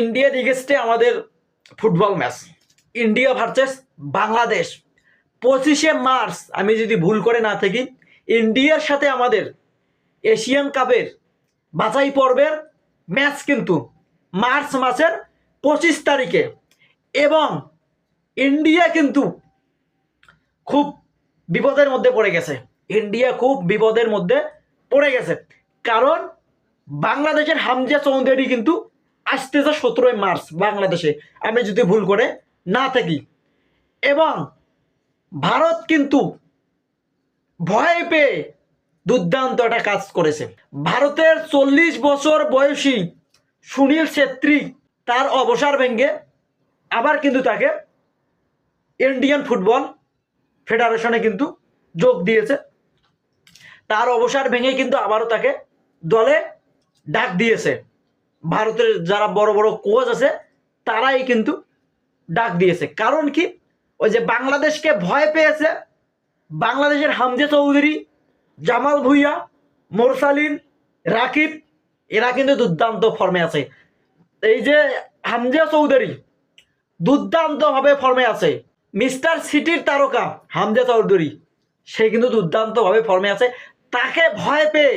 India এগেস্টে আমাদের football match India versus Bangladesh পঁচিশে মার্চ, আমি যদি ভুল করে না থাকি ইন্ডিয়ার সাথে আমাদের এশিয়ান কাপের বাছাই পর্বের ম্যাচ কিন্তু মার্চ মাসের পঁচিশ তারিখে। এবং ইন্ডিয়া কিন্তু খুব বিপদের মধ্যে পড়ে গেছে। ইন্ডিয়া খুব বিপদের মধ্যে পড়ে গেছে। কারণ বাংলাদেশের হামজা চৌধুরী কিন্তু আসতেছে সতেরোই মার্চ বাংলাদেশে, আমি যদি ভুল করে, না থাকি। এবং ভারত কিন্তু ভয় পেয়ে দুর্দান্ত একটা কাজ করেছে। ভারতের চল্লিশ বছর বয়সী সুনীল ছেত্রী তার অবসর ভেঙে আবার কিন্তু তাকে ইন্ডিয়ান ফুটবল ফেডারেশনে কিন্তু যোগ দিয়েছে। তার অবসর ভেঙে কিন্তু আবারও তাকে দলে ডাক দিয়েছে। ভারতের যারা বড় বড় কোচ আছে, তারাই কিন্তু ডাক দিয়েছে। কারণ কি? ওই যে বাংলাদেশকে ভয় পেয়েছে বাংলাদেশের হামজে চৌধুরী, জামাল ভুইয়া, মোরসালিন, রাকিব, এরা কিন্তু দুর্দান্ত ফর্মে আছে। এই যে হামজা চৌধুরী দুর্দান্তভাবে ফর্মে আছে। মিস্টার সিটির তারকা হামজা চৌধুরী, সে কিন্তু দুর্দান্তভাবে ফর্মে আছে। তাকে ভয় পেয়ে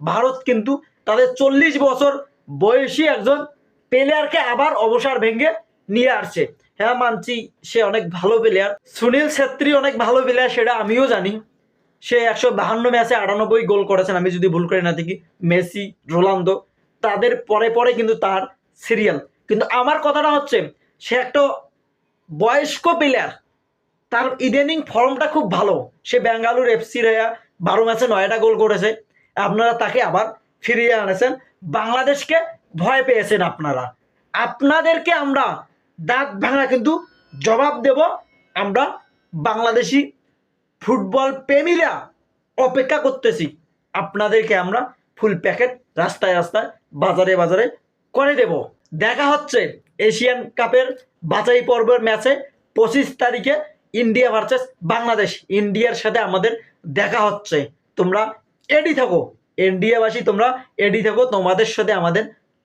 ভারত কিন্তু তাদের চল্লিশ বছর বয়সী একজন প্লেয়ারকে আবার অবসর ভেঙে নিয়ে আসছে। হ্যাঁ মানছি সে অনেক ভালো প্লেয়ার সুনীল ছেত্রী অনেক ভালো প্লেয়ার সেটা আমিও জানি। সে একশো বাহান্ন ম্যাচে আটানব্বই গোল করেছেন, আমি যদি ভুল করে না দেখি। মেসি, রোনালদো, তাদের পরে পরে কিন্তু তার সিরিয়াল কিন্তু আমার কথাটা হচ্ছে, সে একটা বয়স্ক প্লেয়ার তার ইদানিং ফর্মটা খুব ভালো। সে বেঙ্গালুর এফসি রেয়া বারো ম্যাচে নয়টা গোল করেছে। আপনারা তাকে আবার ফিরিয়ে আনেছেন। বাংলাদেশকে ভয় পেয়েছেন আপনারা। আপনাদেরকে আমরা দাঁত ভাঙা কিন্তু জবাব দেব। আমরা বাংলাদেশি ফুটবল প্রেমীরা অপেক্ষা করতেছি। আপনাদেরকে আমরা ফুল প্যাকেট রাস্তায় রাস্তায়, বাজারে বাজারে করে দেব। দেখা হচ্ছে এশিয়ান কাপের বাছাই পর্বের ম্যাচে পঁচিশ তারিখে ইন্ডিয়া ভার্সেস বাংলাদেশ। ইন্ডিয়ার সাথে আমাদের দেখা হচ্ছে। তোমরা এডি থাকো। ইন্ডিয়াবাসী তোমরা এডি থাকো, তোমাদের সাথে আমাদের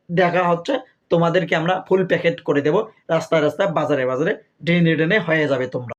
দেখা হচ্ছে, তোমাদেরকে আমরা ফুল প্যাকেট করে দেব, রাস্তায় রাস্তায়, বাজারে বাজারে ড্রেনে ড্রেনে হয়ে যাবে তোমরা।